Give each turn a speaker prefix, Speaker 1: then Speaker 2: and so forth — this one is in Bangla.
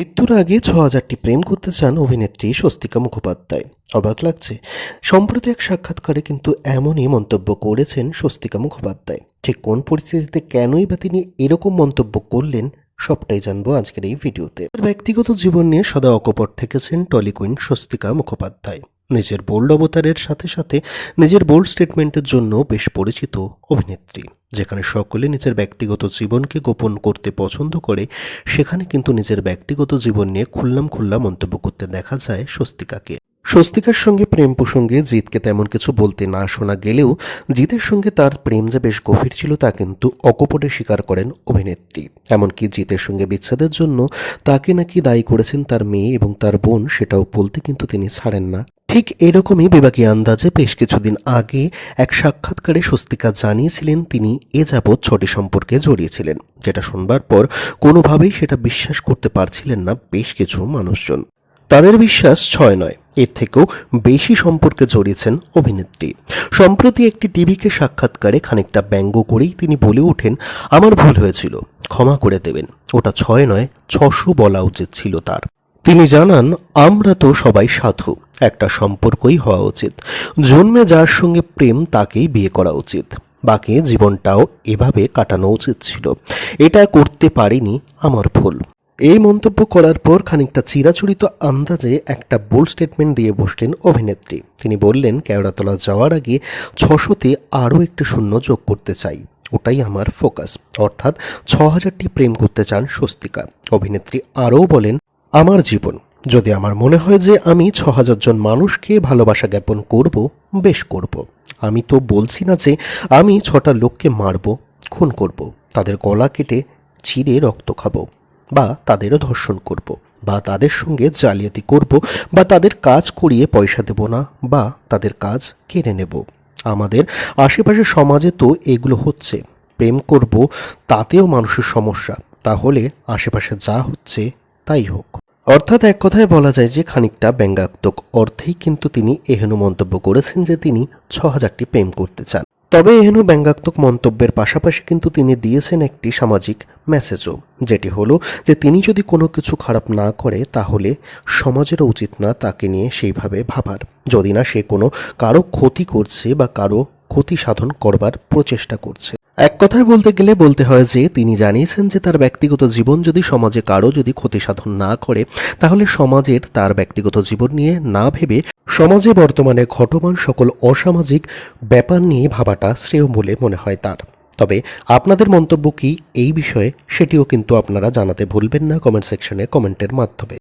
Speaker 1: মৃত্যুর আগে ছ হাজারটি প্রেম করতে চান অভিনেত্রী স্বস্তিকা মুখোপাধ্যায়। অবাক লাগছে। সম্প্রতি এক সাক্ষাৎকারে কিন্তু এমনই মন্তব্য করেছেন স্বস্তিকা মুখোপাধ্যায়। ঠিক কোন পরিস্থিতিতে কেনই বা তিনি এরকম মন্তব্য করলেন, সবটাই জানব আজকের এই ভিডিওতে। ব্যক্তিগত জীবন নিয়ে সদা অকপট থেকেছেন টলিকুইন স্বস্তিকা মুখোপাধ্যায়। নিজের বোল্ড অবতারের সাথে সাথে নিজের বোল্ড স্টেটমেন্টের জন্য বেশ পরিচিত অভিনেত্রী। যেখানে সকলে নিজের ব্যক্তিগত জীবনকে গোপন করতে পছন্দ করে, সেখানে কিন্তু নিজের ব্যক্তিগত জীবন নিয়ে খুল্লাম খুল্লা মন্তব্য করতে দেখা যায় স্বস্তিকাকে। স্বস্তিকার সঙ্গে প্রেম প্রসঙ্গে জিতকে তেমন কিছু বলতে না শোনা গেলেও, জিতের সঙ্গে তার প্রেম যে বেশ গভীর ছিল তা কিন্তু অকপটে স্বীকার করেন অভিনেত্রী। এমনকি জিতের সঙ্গে বিচ্ছেদের জন্য তাকে নাকি দায়ী করেছেন তার মেয়ে এবং তার বোন, সেটাও বলতে কিন্তু তিনি ছাড়েন না। ঠিক এরকমই বিভাগীয় আন্দাজে বেশ কিছুদিন আগে এক সাক্ষাৎকারে স্বস্তিকা জানিয়েছিলেন তিনি এ যাবৎ ছটি সম্পর্কে জড়িয়েছিলেন, যেটা শুনবার পর কোনোভাবেই সেটা বিশ্বাস করতে পারছিলেন না বেশ কিছু মানুষজন। তাদের বিশ্বাস ছয় নয়, এর থেকেও বেশি সম্পর্কে জড়িয়েছেন অভিনেত্রী। সম্প্রতি একটি টিভিকে সাক্ষাৎকারে খানিকটা ব্যঙ্গ করেই তিনি বলে ওঠেন, আমার ভুল হয়েছিল, ক্ষমা করে দেবেন। ওটা ছয় নয়, ছশো বলা উচিত ছিল তার। তিনি জানান, আমরা তো সবাই সাধু, একটা সম্পর্কই হওয়া উচিত। জন্মে যার সঙ্গে প্রেম, তাকেই বিয়ে করা উচিত। বাকি জীবনটাও এভাবে কাটানো উচিত ছিল। এটা করতে পারিনি আমার ভুল। এই মন্তব্য করার পর খানিকটা চিরাচরিত আন্দাজে একটা বোল স্টেটমেন্ট দিয়ে বসলেন অভিনেত্রী। তিনি বললেন, কেওড়াতলা যাওয়ার আগে ছশোতে আরও একটি শূন্য যোগ করতে চাই। ওটাই আমার ফোকাস অর্থাৎ ছ হাজারটি প্রেম করতে চান স্বস্তিকা। অভিনেত্রী আরও বলেন আমার জীবন, যদি আমার মনে হয় যে আমি ছ হাজার জন মানুষকে ভালোবাসা জ্ঞাপন করব, বেশ করব। আমি তো বলছি না যে আমি ছটা লোককে মারব, খুন করব, তাদের গলা কেটে চিরে রক্ত খাব, বা তাদেরও ধর্ষণ করব, বা তাদের সঙ্গে জালিয়াতি করব, বা তাদের কাজ করিয়ে পয়সা দেব না, বা তাদের কাজ কেড়ে নেব। আমাদের আশেপাশে সমাজে তো এগুলো হচ্ছে। প্রেম করব, তাতেও মানুষের সমস্যা। তাহলে আশেপাশে যা হচ্ছে তাই হোক। অর্থাৎ এক কথায় বলা যায় যে খানিকটা ব্যঙ্গাত্মক অর্থেই কিন্তু তিনি এহেন মন্তব্য করেছেন যে তিনি ছ হাজারটি প্রেম করতে চান। তবে এহেন ব্যঙ্গাত্মক মন্তব্যের পাশাপাশি কিন্তু তিনি দিয়েছেন একটি সামাজিক মেসেজও, যেটি হলো যে তিনি যদি কোনো কিছু খারাপ না করে তাহলে সমাজেরও উচিত না তাকে নিয়ে সেইভাবে ভাবার। যদি না সে কোনো কারও ক্ষতি করছে বা কারও ক্ষতি সাধন করবার প্রচেষ্টা করছে। এক কথায় বলতে গেলে বলতে হয় যে, তিনি জানিয়েছেন যে তার ব্যক্তিগত জীবন যদি সমাজে কারও যদি ক্ষতি সাধন না করে, তাহলে সমাজের তার ব্যক্তিগত জীবন নিয়ে না ভেবে সমাজে বর্তমানে ঘটমান সকল অসামাজিক ব্যাপার নিয়ে ভাবাটা শ্রেয় বলে মনে হয় তার। তবে আপনাদের মন্তব্য কি এই বিষয়ে, সেটিও কিন্তু আপনারা জানাতে ভুলবেন না কমেন্ট সেকশনে কমেন্টের মাধ্যমে।